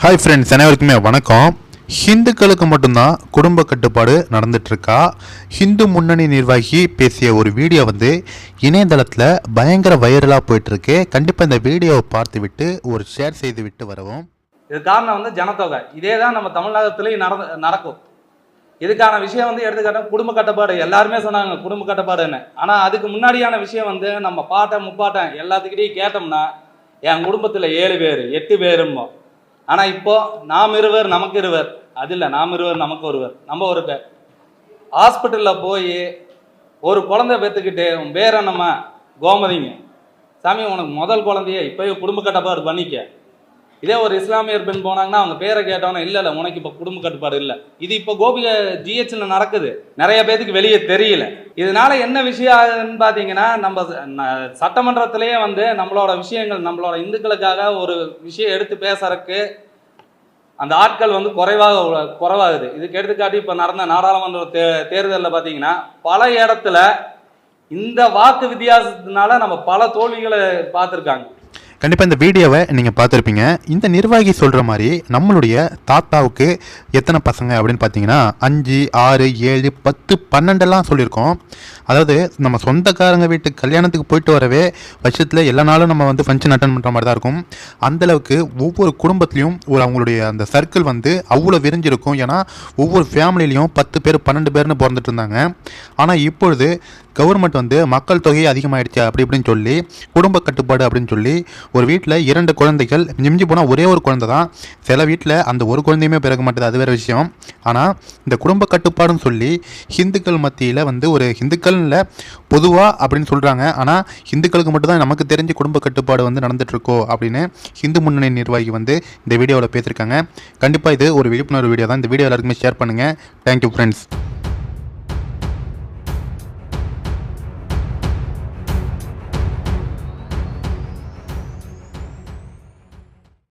Hi friends அனைவருக்குமே வணக்கம். ஹிந்துக்களுக்கு மட்டும்தான் குடும்ப கட்டுப்பாடு நடந்துட்டுருக்கா? ஹிந்து முன்னணி நிர்வாகி பேசிய ஒரு வீடியோ வந்து இணையதளத்தில் பயங்கர வைரலாக போயிட்டுருக்கு. கண்டிப்பாக இந்த வீடியோவை பார்த்து விட்டு ஒரு ஷேர் செய்து விட்டு வரவும். இது காரணம் வந்து ஜனத்தொகை. இதே தான் நம்ம தமிழகத்துலேயும் நடந்து நடக்கும். இதுக்கான விஷயம் வந்து எடுத்துக்காட்டும் குடும்ப கட்டுப்பாடு. எல்லாருமே சொன்னாங்க குடும்ப கட்டுப்பாடுன்னு. ஆனால் அதுக்கு முன்னாடியான விஷயம் வந்து நம்ம பாட்டை முப்பாட்டம் எல்லாத்துக்கிட்டையும் கேட்டோம்னா என் குடும்பத்தில் ஏழு பேர் எட்டு பேருமோ ஆனால் இப்போ நாம் இருவர் நமக்கு இருவர். அது இல்லை நாம் இருவர் நமக்கு ஒருவர். நம்ம ஒரு பேர் ஹாஸ்பிட்டலில் போய் ஒரு குழந்தை பெற்றுக்கிட்டு உன் பேரை நம்ம கோமதிங்க. சாமி உனக்கு முதல் குழந்தைய இப்போயே குடும்ப கட்டப்பாடு பண்ணிக்க. இதே ஒரு இஸ்லாமியர் பெண் போனாங்கன்னா அவங்க பேரை கேட்டோன்னா இல்லை இல்லை உனக்கு இப்போ குடும்ப கட்டுப்பாடு இல்லை. இது இப்போ கோபிக ஜிஹெச்சில் நடக்குது. நிறைய பேத்துக்கு வெளியே தெரியல. இதனால என்ன விஷயம் ஆகுதுன்னு பார்த்தீங்கன்னா நம்ம சட்டமன்றத்திலேயே வந்து நம்மளோட விஷயங்கள் நம்மளோட இந்துக்களுக்காக ஒரு விஷயம் எடுத்து பேசுறதுக்கு அந்த ஆட்கள் வந்து குறைவாக குறைவாகுது. இதுக்கு எடுத்துக்காட்டி இப்போ நடந்த நாடாளுமன்ற தே தேர்தலில் பார்த்தீங்கன்னா பல இடத்துல இந்த வாக்கு வித்தியாசத்தினால நம்ம பல தோல்விகளை பார்த்துருக்காங்க. கண்டிப்பாக இந்த வீடியோவை நீங்கள் பார்த்துருப்பீங்க. இந்த நிர்வாகி சொல்கிற மாதிரி நம்மளுடைய தாத்தாவுக்கு எத்தனை பசங்க அப்படின்னு பார்த்தீங்கன்னா அஞ்சு ஆறு ஏழு பத்து பன்னெண்டெல்லாம் சொல்லியிருக்கோம். அதாவது நம்ம சொந்தக்காரங்க வீட்டு கல்யாணத்துக்கு போயிட்டு வரவே வருஷத்தில் எல்லா நாளும் நம்ம வந்து ஃபங்க்ஷன் அட்டன் பண்ணுற மாதிரி தான் இருக்கும். அந்தளவுக்கு ஒவ்வொரு குடும்பத்துலேயும் ஒரு அவங்களுடைய அந்த சர்க்கிள் வந்து அவ்வளோ விரிஞ்சிருக்கும். ஏன்னா ஒவ்வொரு ஃபேமிலிலையும் பத்து பேர் பன்னெண்டு பேர்னு பிறந்துட்டு இருந்தாங்க. ஆனால் இப்பொழுது கவர்மெண்ட் வந்து மக்கள் தொகை அதிகமாயிடுச்சு அப்படி இப்படின்னு சொல்லி குடும்ப கட்டுப்பாடு அப்படின்னு சொல்லி ஒரு வீட்டில் இரண்டு குழந்தைகள் மிஞ்சி போனால் ஒரே ஒரு குழந்தை தான். சில வீட்டில் அந்த ஒரு குழந்தையுமே பிறக்க மாட்டேது அது வேறு விஷயம். ஆனால் இந்த குடும்ப கட்டுப்பாடுன்னு சொல்லி ஹிந்துக்கள் மத்தியில் வந்து ஒரு ஹிந்துக்கள்ல பொதுவாக அப்படின்னு சொல்கிறாங்க ஆனால் ஹிந்துக்களுக்கு மட்டும்தான் நமக்கு தெரிஞ்ச குடும்ப கட்டுப்பாடு வந்து நடந்துகிட்ருக்கோ அப்படின்னு ஹிந்து முன்னணி நிர்வாகி வந்து இந்த வீடியோவில் பேசியிருக்காங்க. கண்டிப்பாக இது ஒரு விழிப்புணர்வு வீடியோ தான் இந்த வீடியோ எல்லாருக்குமே ஷேர் பண்ணுங்கள் தேங்க்யூ ஃப்ரெண்ட்ஸ்